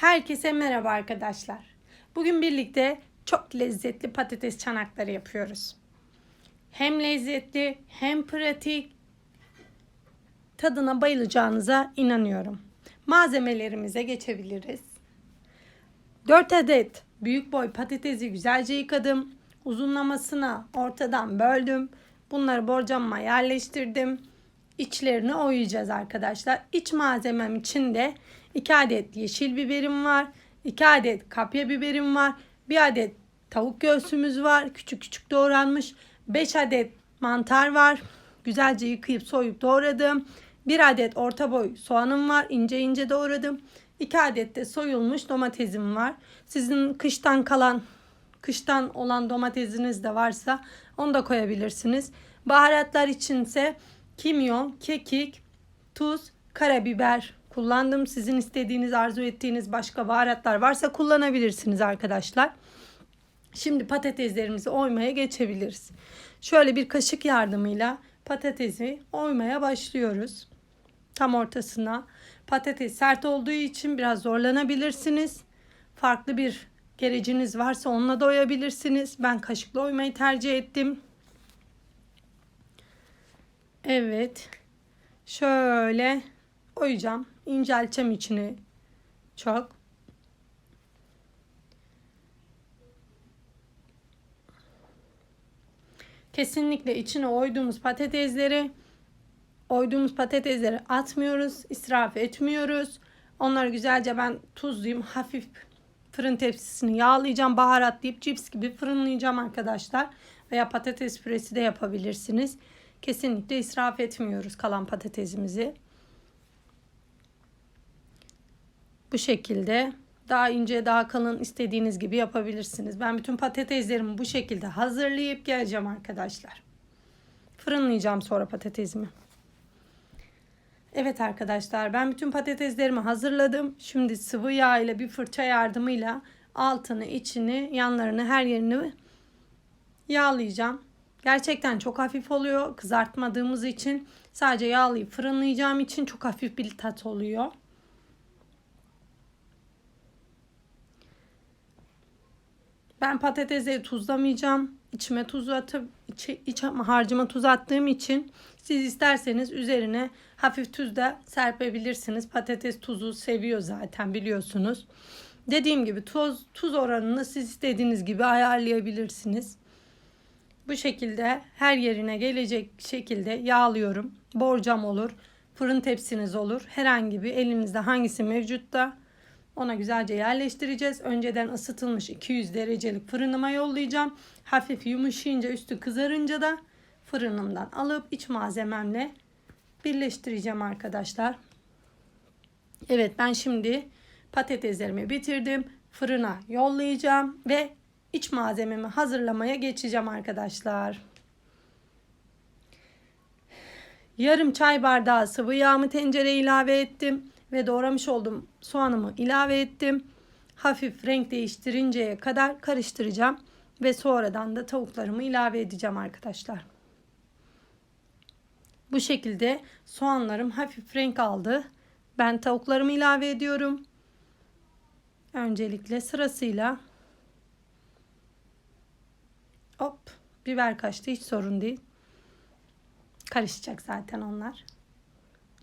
Herkese merhaba arkadaşlar. Bugün birlikte çok lezzetli patates çanakları yapıyoruz. Hem lezzetli hem pratik. Tadına bayılacağınıza inanıyorum. Malzemelerimize geçebiliriz. 4 adet büyük boy patatesi güzelce yıkadım. Uzunlamasına ortadan böldüm. Bunları borcamıma yerleştirdim. İçlerini oyacağız arkadaşlar. İç malzemem içinde 2 adet yeşil biberim var. 2 adet kapya biberim var. 1 adet tavuk göğsümüz var. Küçük küçük doğranmış. 5 adet mantar var. Güzelce yıkayıp soyup doğradım. 1 adet orta boy soğanım var. ince ince doğradım. 2 adet de soyulmuş domatesim var. Sizin kıştan kalan kıştan olan domatesiniz de varsa onu da koyabilirsiniz. Baharatlar içinse kimyon, kekik, tuz, karabiber kullandım. Sizin istediğiniz, arzu ettiğiniz başka baharatlar varsa kullanabilirsiniz arkadaşlar. Şimdi patateslerimizi oymaya geçebiliriz. Şöyle bir kaşık yardımıyla patatesi oymaya başlıyoruz. Tam ortasına. Patates sert olduğu için biraz zorlanabilirsiniz. Farklı bir gereciniz varsa onunla da oyabilirsiniz. Ben kaşıkla oymayı tercih ettim. Evet. Şöyle oyacağım. İncelteceğim içini çok. Kesinlikle içine oyduğumuz patatesleri oyduğumuz patatesleri atmıyoruz, israf etmiyoruz. Onları güzelce ben tuzlayayım, hafif fırın tepsisini yağlayacağım, baharatlayıp cips gibi fırınlayacağım arkadaşlar. Veya patates püresi de yapabilirsiniz. Kesinlikle israf etmiyoruz kalan patatesimizi. Bu şekilde daha ince daha kalın istediğiniz gibi yapabilirsiniz. Ben bütün patateslerimi bu şekilde hazırlayıp geleceğim arkadaşlar. Fırınlayacağım sonra patatesimi. Evet arkadaşlar ben bütün patateslerimi hazırladım. Şimdi sıvı yağ ile bir fırça yardımıyla altını, içini, yanlarını, her yerini yağlayacağım. Gerçekten çok hafif oluyor. Kızartmadığımız için sadece yağlayıp fırınlayacağım için çok hafif bir tat oluyor. Ben patatesi tuzlamayacağım. İçime tuz atıp iç, iç harcıma tuz attığım için siz isterseniz üzerine hafif tuz da serpebilirsiniz. Patates tuzu seviyor zaten biliyorsunuz. Dediğim gibi tuz tuz oranını siz istediğiniz gibi ayarlayabilirsiniz. Bu şekilde her yerine gelecek şekilde yağlıyorum. Borcam olur, fırın tepsiniz olur. Herhangi bir elinizde hangisi mevcutta ona güzelce yerleştireceğiz. Önceden ısıtılmış 200 derecelik fırınıma yollayacağım. Hafif yumuşayınca üstü kızarınca da fırınımdan alıp iç malzememle birleştireceğim arkadaşlar. Evet ben şimdi patateslerimi bitirdim. Fırına yollayacağım ve iç malzememi hazırlamaya geçeceğim arkadaşlar. Yarım çay bardağı sıvı yağımı tencereye ilave ettim ve doğramış olduğum soğanımı ilave ettim. Hafif renk değiştirinceye kadar karıştıracağım ve sonradan da tavuklarımı ilave edeceğim arkadaşlar. Bu şekilde soğanlarım hafif renk aldı. Ben tavuklarımı ilave ediyorum. Öncelikle sırasıyla hop biber kaçtı hiç sorun değil. Karışacak zaten onlar.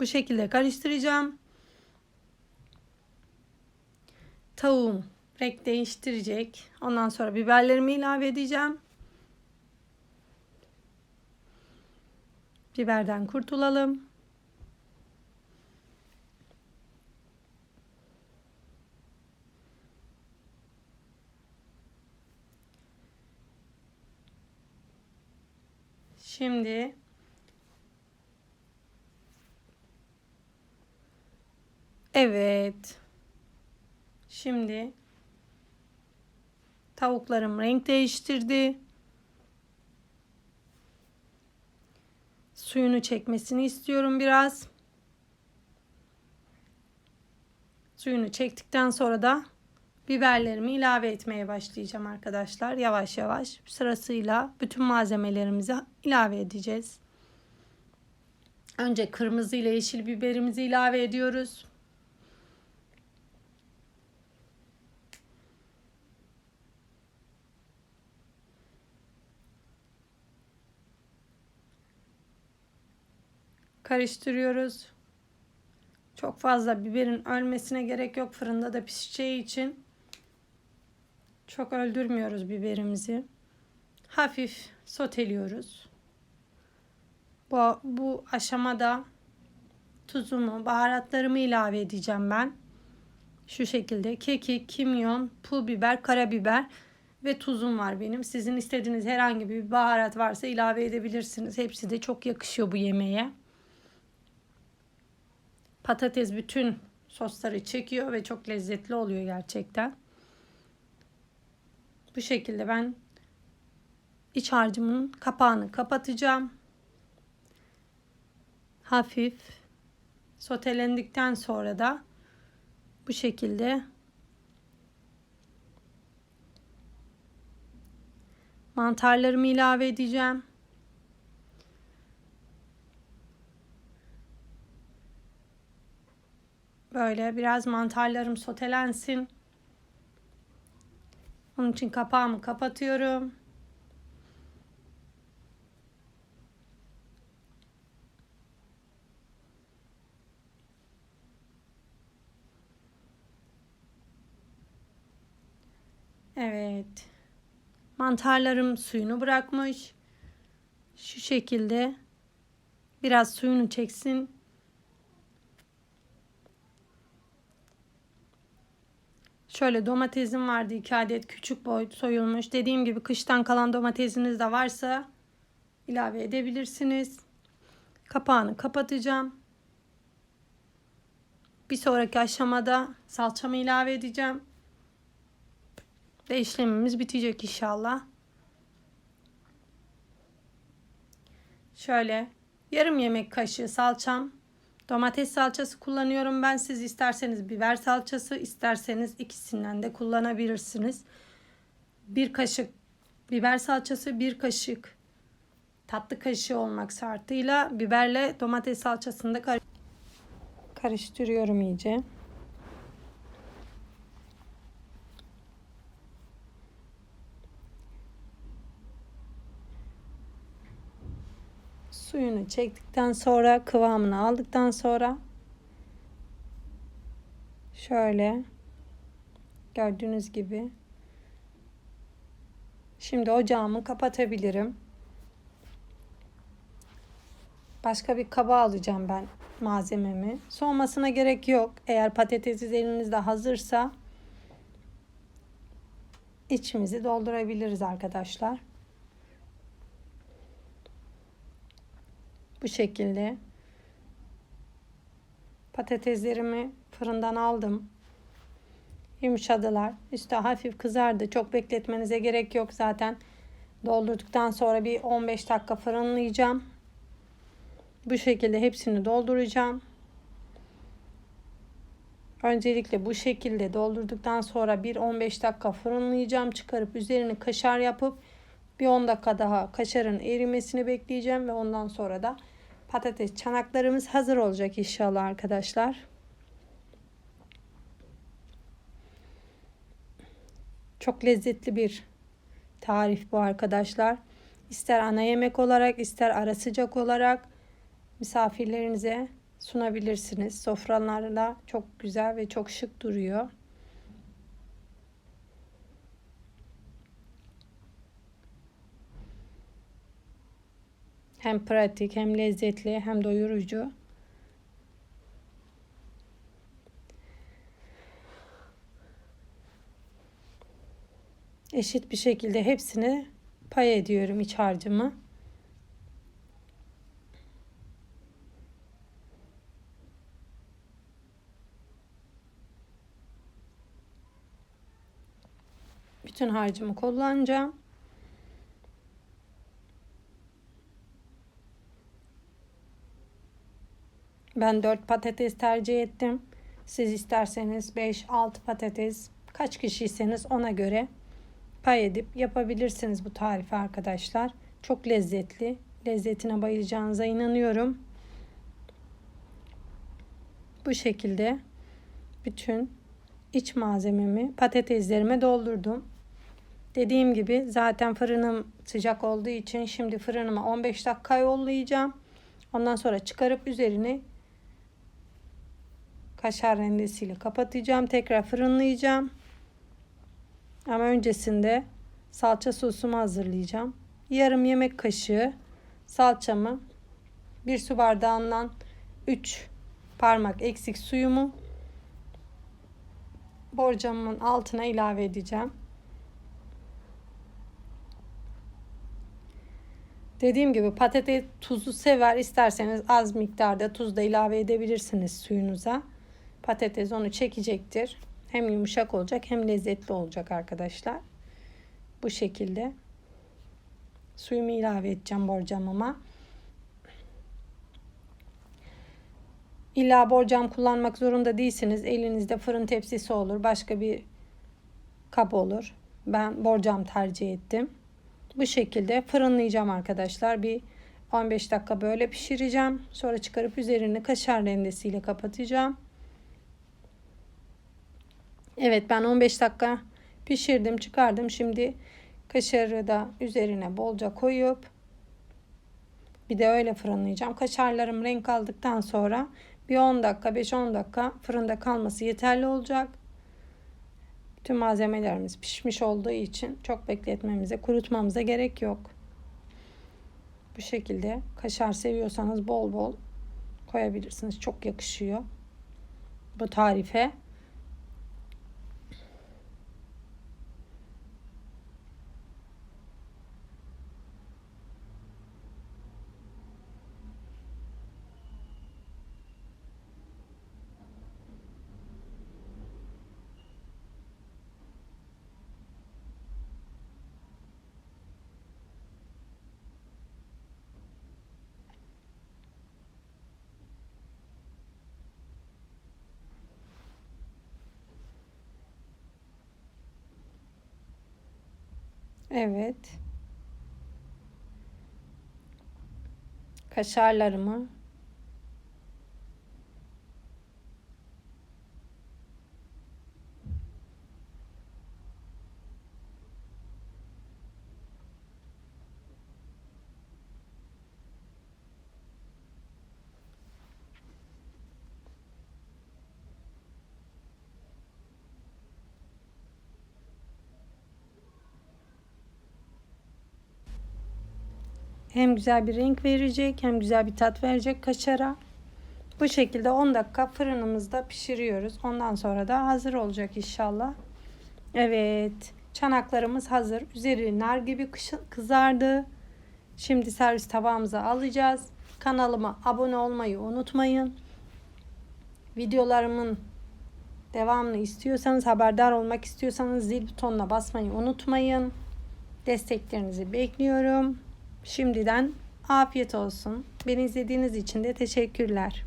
Bu şekilde karıştıracağım. Tavuğum renk değiştirecek. Ondan sonra biberlerimi ilave edeceğim. Biberden kurtulalım. Şimdi Evet. Şimdi tavuklarım renk değiştirdi. Suyunu çekmesini istiyorum biraz. Suyunu çektikten sonra da biberlerimi ilave etmeye başlayacağım arkadaşlar. Yavaş yavaş sırasıyla bütün malzemelerimizi ilave edeceğiz. Önce kırmızı ile yeşil biberimizi ilave ediyoruz. Karıştırıyoruz. Çok fazla biberin ölmesine gerek yok fırında da pişeceği için. Çok öldürmüyoruz biberimizi. Hafif soteliyoruz. Bu, bu aşamada tuzumu, baharatlarımı ilave edeceğim ben. Şu şekilde kekik, kimyon, pul biber, karabiber ve tuzum var benim. Sizin istediğiniz herhangi bir baharat varsa ilave edebilirsiniz. Hepsi de çok yakışıyor bu yemeğe. Patates bütün sosları çekiyor ve çok lezzetli oluyor gerçekten. Bu şekilde ben iç harcımın kapağını kapatacağım. Hafif sotelendikten sonra da bu şekilde mantarlarımı ilave edeceğim. Böyle biraz mantarlarım sotelensin. Onun için kapağımı kapatıyorum. Evet. Mantarlarım suyunu bırakmış. Şu şekilde biraz suyunu çeksin. Şöyle domatesim vardı 2 adet küçük boy soyulmuş. Dediğim gibi kıştan kalan domatesiniz de varsa ilave edebilirsiniz. Kapağını kapatacağım. Bir sonraki aşamada salçamı ilave edeceğim. Ve işlemimiz bitecek inşallah. Şöyle yarım yemek kaşığı salçam. Domates salçası kullanıyorum ben. Siz isterseniz biber salçası, isterseniz ikisinden de kullanabilirsiniz. Bir kaşık biber salçası, bir kaşık tatlı kaşığı olmak şartıyla biberle domates salçasını da kar karıştırıyorum iyice. Suyunu çektikten sonra kıvamını aldıktan sonra şöyle gördüğünüz gibi şimdi ocağımı kapatabilirim. Başka bir kaba alacağım ben malzememi. Soğumasına gerek yok. Eğer patatesiniz elinizde hazırsa içimizi doldurabiliriz arkadaşlar. Bu şekilde patateslerimi fırından aldım. Yumuşadılar. Üstü hafif kızardı. Çok bekletmenize gerek yok zaten. Doldurduktan sonra bir 15 dakika fırınlayacağım. Bu şekilde hepsini dolduracağım. Öncelikle bu şekilde doldurduktan sonra bir 15 dakika fırınlayacağım. Çıkarıp üzerini kaşar yapıp bir 10 dakika daha kaşarın erimesini bekleyeceğim ve ondan sonra da patates çanaklarımız hazır olacak inşallah arkadaşlar. Çok lezzetli bir tarif bu arkadaşlar. İster ana yemek olarak ister ara sıcak olarak misafirlerinize sunabilirsiniz. Sofralarla çok güzel ve çok şık duruyor. Hem pratik hem lezzetli hem doyurucu. Eşit bir şekilde hepsini pay ediyorum iç harcımı. Bütün harcımı kullanacağım. Ben 4 patates tercih ettim. Siz isterseniz 5-6 patates kaç kişiyseniz ona göre pay edip yapabilirsiniz bu tarifi arkadaşlar. Çok lezzetli. Lezzetine bayılacağınıza inanıyorum. Bu şekilde bütün iç malzememi patateslerime doldurdum. Dediğim gibi zaten fırınım sıcak olduğu için şimdi fırınıma 15 dakika yollayacağım. Ondan sonra çıkarıp üzerini kaşar rendesiyle kapatacağım. Tekrar fırınlayacağım. Ama öncesinde salça sosumu hazırlayacağım. Yarım yemek kaşığı salçamı bir su bardağından 3 parmak eksik suyumu borcamın altına ilave edeceğim. Dediğim gibi patates tuzu sever. İsterseniz az miktarda tuz da ilave edebilirsiniz suyunuza. Patates onu çekecektir. Hem yumuşak olacak hem lezzetli olacak arkadaşlar. Bu şekilde. Suyumu ilave edeceğim borcamıma. İlla borcam kullanmak zorunda değilsiniz. Elinizde fırın tepsisi olur. Başka bir kap olur. Ben borcam tercih ettim. Bu şekilde fırınlayacağım arkadaşlar. Bir 15 dakika böyle pişireceğim. Sonra çıkarıp üzerini kaşar rendesiyle kapatacağım. Evet ben 15 dakika pişirdim çıkardım. Şimdi kaşarı da üzerine bolca koyup bir de öyle fırınlayacağım. Kaşarlarım renk aldıktan sonra bir 10 dakika 5-10 dakika fırında kalması yeterli olacak. Tüm malzemelerimiz pişmiş olduğu için çok bekletmemize, kurutmamıza gerek yok. Bu şekilde kaşar seviyorsanız bol bol koyabilirsiniz. Çok yakışıyor bu tarife. Evet. Kaşarlarımı hem güzel bir renk verecek hem güzel bir tat verecek kaşara. Bu şekilde 10 dakika fırınımızda pişiriyoruz. Ondan sonra da hazır olacak inşallah. Evet, çanaklarımız hazır. Üzeri nar gibi kızardı. Şimdi servis tabağımıza alacağız. Kanalıma abone olmayı unutmayın. Videolarımın devamını istiyorsanız, haberdar olmak istiyorsanız zil butonuna basmayı unutmayın. Desteklerinizi bekliyorum. Şimdiden afiyet olsun. Beni izlediğiniz için de teşekkürler.